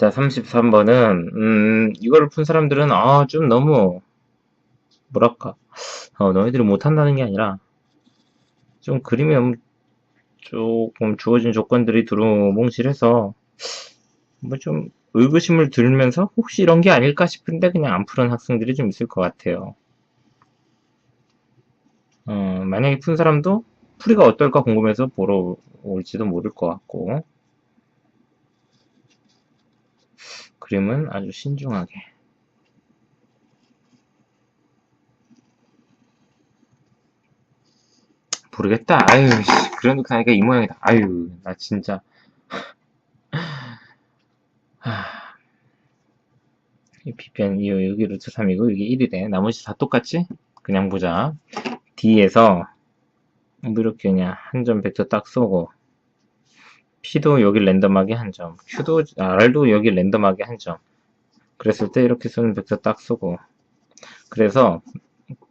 자, 33번은, 음, 이거를 푼 사람들은, 아, 좀 너무, 뭐랄까, 어, 너희들이 못한다는 게 아니라, 좀 그림이 조금 주어진 조건들이 두루뭉실해서, 뭐 좀 의구심을 들면서 혹시 이런 게 아닐까 싶은데 그냥 안 푸는 학생들이 좀 있을 것 같아요. 어, 만약에 푼 사람도 풀이가 어떨까 궁금해서 보러 올지도 모를 것 같고, 그림은 아주 신중하게. 모르겠다. 아유 그런 하니까 이 모양이다. 아유 나 진짜. 이 비편 이 여기 루트 3이고 여기 1이래. 나머지 다 똑같지? 그냥 보자. D에서 뭐 이렇게 그냥 한 점 벡터 딱 쏘고 P도 여기 랜덤하게 한 점, Q도, R도 여기 랜덤하게 한 점. 그랬을 때 이렇게 쓰는 벡터 딱 쓰고. 그래서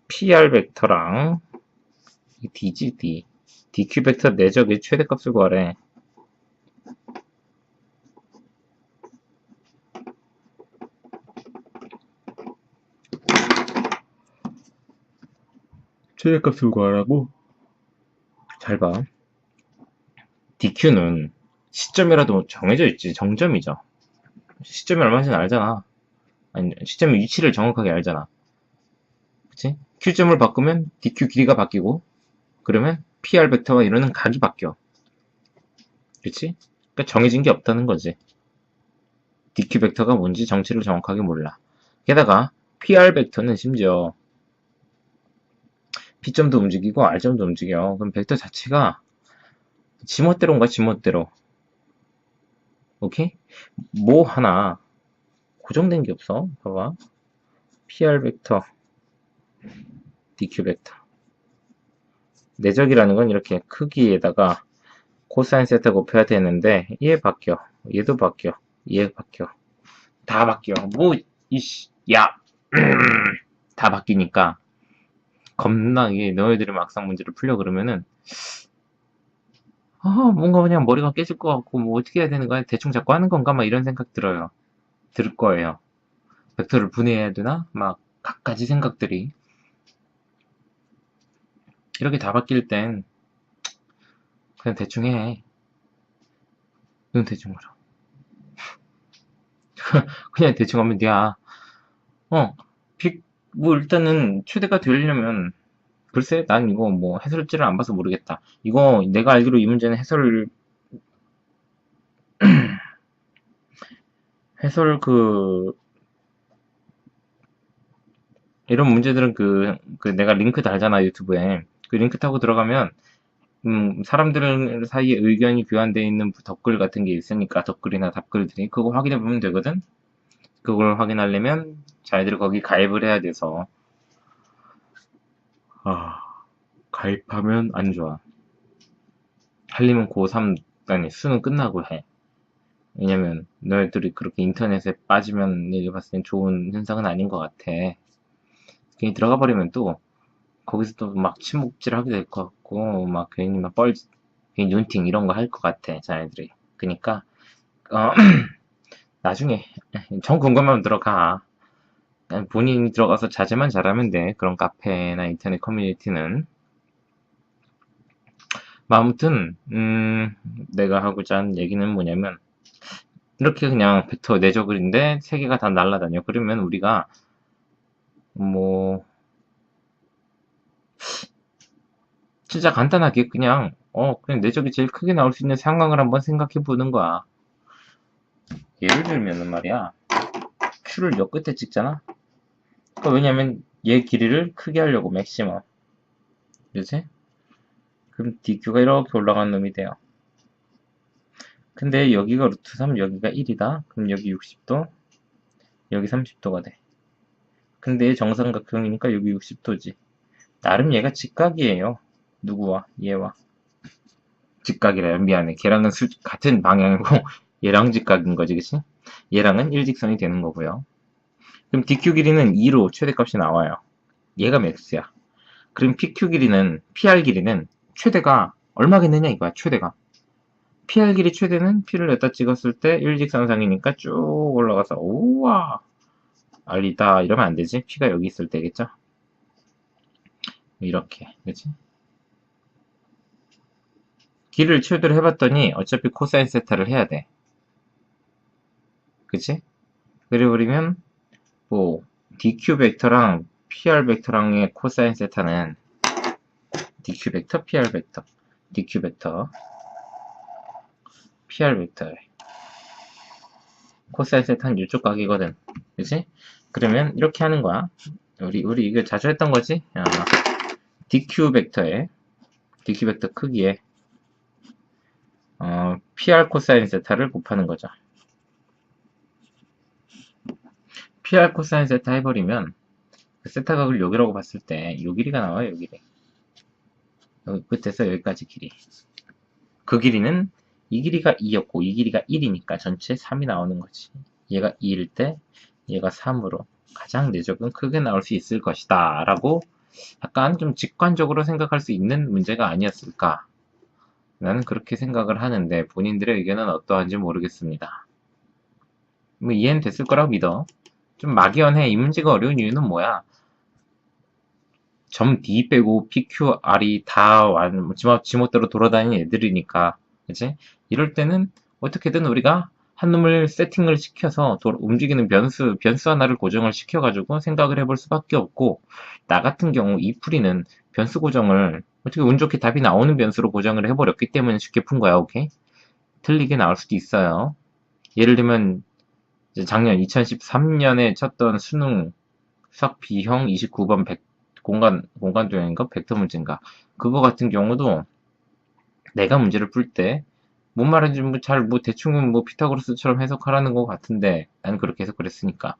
PR 벡터랑 DG, D, DQ 벡터 내적의 최대값을 구하래. 최대값을 구하라고? 잘 봐. DQ는 시점이라도 정해져 있지. 정점이죠. 시점이 얼마인지 알잖아. 아니, 시점의 위치를 정확하게 알잖아. 그치? Q점을 바꾸면 DQ 길이가 바뀌고, 그러면 PR 벡터와 이루는 각이 바뀌어. 그치? 그러니까 정해진 게 없다는 거지. DQ 벡터가 뭔지 정체를 정확하게 몰라. 게다가 PR 벡터는 심지어 P점도 움직이고 R점도 움직여. 그럼 벡터 자체가 지멋대로인가 지멋대로 오케이? 뭐 하나 고정된 게 없어. 봐봐. PR 벡터, DQ 벡터. 내적이라는 건 이렇게 크기에다가 코사인 세타 곱해야 되는데 얘 바뀌어. 얘도 바뀌어. 얘 바뀌어. 다 바뀌어. 뭐 이씨 야. 다 바뀌니까 겁나게 너희들이 막상 문제를 풀려 그러면은 아, 뭔가 그냥 머리가 깨질 것 같고, 뭐 어떻게 해야 되는 거야? 대충 자꾸 하는 건가? 막 이런 생각 들어요. 들 거예요. 벡터를 분해해야 되나? 막, 각가지 생각들이. 이렇게 다 바뀔 땐, 그냥 대충 해. 눈 대충 으로 그냥 대충 하면 돼야. 어, 빅, 뭐 일단은 최대가 되려면, 글쎄, 난 이거 뭐 해설지를 안 봐서 모르겠다. 이거 내가 알기로 이 문제는 해설 해설 그 이런 문제들은 그, 그 내가 링크 달잖아 유튜브에 그 링크 타고 들어가면 음, 사람들 사이에 의견이 교환되어 있는 덧글 같은 게 있으니까 덧글이나 답글들이 그거 확인해 보면 되거든. 그걸 확인하려면 자기들이 거기 가입을 해야 돼서 아, 가입하면 안 좋아. 하려면 고3, 아니, 수능 끝나고 해. 왜냐면, 너희들이 그렇게 인터넷에 빠지면 내가 봤을 땐 좋은 현상은 아닌 것 같아. 괜히 들어가 버리면 또, 거기서 또 막 침묵질 하게 될 것 같고, 막 괜히 막 뻘, 괜히 눈팅 이런 거 할 것 같아, 자네들이. 그니까, 어, 나중에, 정 궁금하면 들어가. 본인이 들어가서 자제만 잘하면 돼. 그런 카페나 인터넷 커뮤니티는. 아무튼 음, 내가 하고자 하는 얘기는 뭐냐면 이렇게 그냥 벡터 내적글인데 세 개가 다 날라다녀. 그러면 우리가 뭐 진짜 간단하게 그냥 어 그냥 내적이 제일 크게 나올 수 있는 상황을 한번 생각해 보는 거야. 예를 들면은 말이야. 큐를 몇 끝에 찍잖아. 그러니까 왜냐면 얘 길이를 크게 하려고 맥시멈 그치? 그럼 DQ가 이렇게 올라가는 놈이 돼요. 근데 여기가 루트 3 여기가 1이다. 그럼 여기 60도 여기 30도가 돼. 근데 정삼각형이니까 여기 60도지. 나름 얘가 직각이에요. 누구와? 얘와. 직각이래요. 미안해. 걔랑은 수, 같은 방향이고 얘랑 직각인 거지 그치? 얘랑은 일직선이 되는 거고요 그럼 DQ 길이는 2로 최대값이 나와요. 얘가 맥스야. 그럼 PQ 길이는, PR 길이는 최대가 얼마겠느냐 이거야, 최대가. PR 길이 최대는 P를 여기다 찍었을 때 일직선상이니까 쭉 올라가서 우와 알리다 이러면 안 되지 P가 여기 있을 때겠죠 이렇게 그치 길을 최대로 해봤더니 어차피 코사인 세타를 해야 돼 그치 그래버리면 뭐 DQ 벡터랑 PR 벡터랑의 코사인 세타는 DQ 벡터, PR 벡터, DQ 벡터, PR 벡터에 코사인 세타는 이쪽 각이거든. 그치? 그러면 이렇게 하는 거야. 우리, 우리 이거 자주 했던 거지? 아, DQ 벡터에, DQ 벡터 크기에, 어, PR 코사인 세타를 곱하는 거죠. PR 코사인 세타 해버리면, 그 세타 각을 여기라고 봤을 때, 요 길이가 나와요, 요 길이. 여기 끝에서 여기까지 길이. 그 길이는 이 길이가 2였고 이 길이가 1이니까 전체 3이 나오는 거지. 얘가 2일 때 얘가 3으로 가장 내적은 크게 나올 수 있을 것이다. 라고 약간 좀 직관적으로 생각할 수 있는 문제가 아니었을까. 나는 그렇게 생각을 하는데 본인들의 의견은 어떠한지 모르겠습니다. 뭐 이해는 됐을 거라고 믿어. 좀 막연해. 이 문제가 어려운 이유는 뭐야? 점 D 빼고 PQ, R이 다 완, 지멋, 지멋대로 돌아다니는 애들이니까, 그치? 이럴 때는 어떻게든 우리가 한 놈을 세팅을 시켜서 도- 움직이는 변수, 변수 하나를 고정을 시켜가지고 생각을 해볼 수밖에 없고, 나 같은 경우 이 풀이는 변수 고정을 어떻게 운 좋게 답이 나오는 변수로 고정을 해버렸기 때문에 쉽게 푼 거야, 오케이? 틀리게 나올 수도 있어요. 예를 들면, 작년 2013년에 쳤던 수능 수학 B형 29번 100 공간, 공간 도형인가? 벡터 문제인가? 그거 같은 경우도 내가 문제를 풀 때, 뭔 말인지 뭐 잘, 뭐 대충은 뭐 피타고라스처럼 해석하라는 것 같은데, 난 그렇게 해석을 했으니까.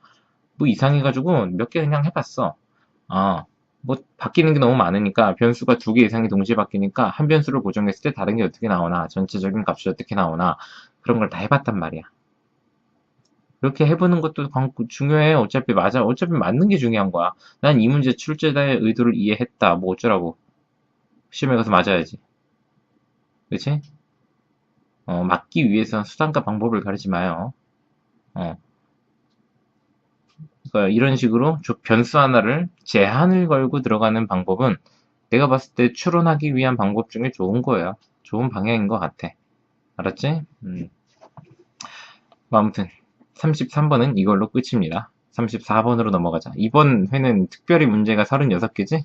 뭐 이상해가지고 몇 개 그냥 해봤어. 아, 뭐 바뀌는 게 너무 많으니까 변수가 두 개 이상이 동시에 바뀌니까 한 변수를 고정했을 때 다른 게 어떻게 나오나, 전체적인 값이 어떻게 나오나, 그런 걸 다 해봤단 말이야. 이렇게 해보는 것도 광- 중요해. 어차피 맞아. 어차피 맞는 게 중요한 거야. 난 이 문제 출제자의 의도를 이해했다. 뭐 어쩌라고. 시험에 가서 맞아야지. 그치? 어, 맞기 위해서는 수단과 방법을 가리지 마요. 어. 그러니까 이런 식으로 조- 변수 하나를 제한을 걸고 들어가는 방법은 내가 봤을 때 추론하기 위한 방법 중에 좋은 거예요. 좋은 방향인 것 같아. 알았지? 음. 뭐 아무튼 33번은 이걸로 끝입니다. 34번으로 넘어가자. 이번 회는 특별히 문제가 36개지?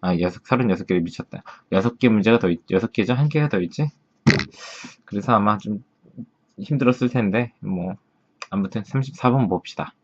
아, 6, 36개를 미쳤다. 6개 문제가 더 있, 6개죠? 한 개가 더 있지? 그래서 아마 좀 힘들었을 텐데, 뭐, 아무튼 34번 봅시다.